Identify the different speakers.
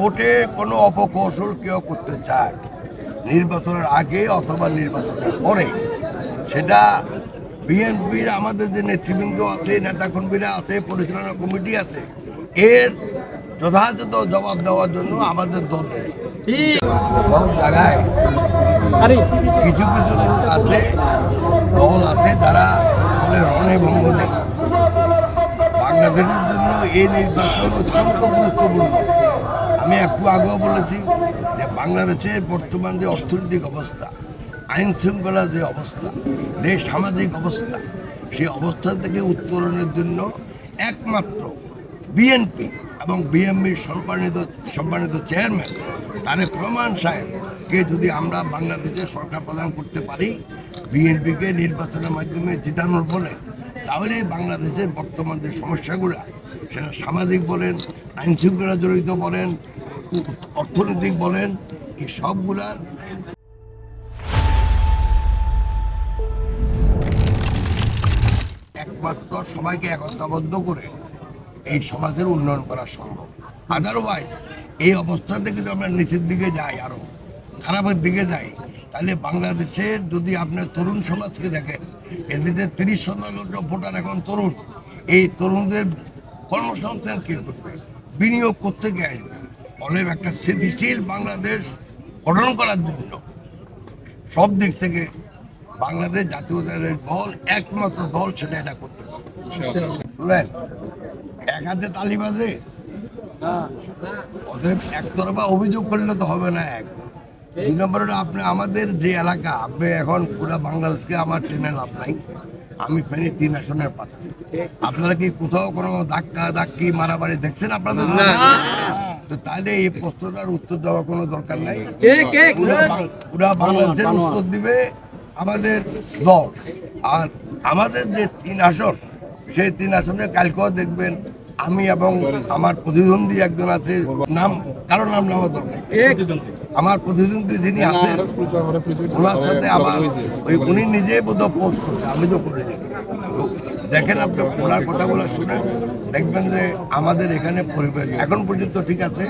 Speaker 1: ভোটে কোনো অপকৌশল কেউ করতে চায় নির্বাচনের আগে অথবা নির্বাচনের পরে। সেটা বিএনপির আমাদের যে নেতৃবৃন্দ আছে নেতাকর্মীরা আছে পরিচালনা কমিটি আছে এর যথাযথ জবাব দেওয়ার জন্য আমাদের দল। সব জায়গায় কিছু কিছু লোক আছে দল আছে যারা বলে রণে ভঙ্গ দেয়। বাংলাদেশের জন্য এই নির্বাচন অত্যন্ত গুরুত্বপূর্ণ। আমি একটু আগেও বলেছি যে বাংলাদেশের বর্তমান যে অর্থনৈতিক অবস্থা আইন শৃঙ্খলার যে অবস্থা, যে সামাজিক অবস্থা, সেই অবস্থা থেকে উত্তরণের জন্য একমাত্র বিএনপি এবং বিএমপির সম্মানিত সম্মানিত চেয়ারম্যান তারেক রহমান সাহেবকে যদি আমরা বাংলাদেশে সরকার প্রদান করতে পারি বিএনপিকে নির্বাচনের মাধ্যমে জিতানোর ফলে তাহলে বাংলাদেশের বর্তমান যে সমস্যাগুলো, সেটা সামাজিক বলেন আইন শৃঙ্খলা জড়িত বলেন অর্থনৈতিক বলেন, এই সবগুলার একমাত্র সবাইকে একতাবদ্ধ করে এই সমাজের উন্নয়ন করা সম্ভব। আদারওয়াইজ এই অবস্থা থেকে যদি আমরা নিচের দিকে যাই আরও, খারাপের দিকে যাই, তাহলে বাংলাদেশের যদি আপনার তরুণ সমাজকে দেখেন এদের তিরিশ শতাংশ ভোটার এখন তরুণ, এই তরুণদের কর্মসংস্থান কে করবে? বিনিয়োগ করতে গিয়ে আসবে। অনেক একটা স্থিতিশীল বাংলাদেশ গঠন করার জন্য। সব দিক থেকে বাংলাদেশ জাতীয়তাবাদের দল একমাত্র দল সেটা এটা করতে পারে। শুনেন এক হাতে তালি বাজে। ওদের একতরফা অভিযোগ করলে তো হবে না এক। দুই নম্বর আপনি আমাদের যে এলাকা আপনি এখন পুরো বাংলাদেশকে আমার ট্রেনে লাভ নাই। আমি ফেনি তিন আসনের প্রার্থী। আপনারা কি কোথাও কোনো ধাক্কা ধাক্কি মারামারি দেখছেন আপনাদের তো তাহলে এই প্রশ্নটার উত্তর দেওয়ার কোনো দরকার নাই পুরা পুরা বাংলাদেশের উত্তর দিবে আমাদের দল আর আমাদের যে তিন আসন সেই তিন আসনে কালকেও দেখবেন আমি এবং আমার প্রতিদ্বন্দ্বী একজন আছে নাম কারও নাম নেওয়া দরকার আমার প্রতিদ্বন্দ্বী যিনি আছেন ওনার সাথে আমার ওই উনি নিজেই বোধ পোস্ট করছে আমি তো করিনি তো দেখেন আপনি ওনার কথাগুলো শুনেন দেখবেন যে আমাদের এখানে পরিবেশ এখন পর্যন্ত ঠিক আছে।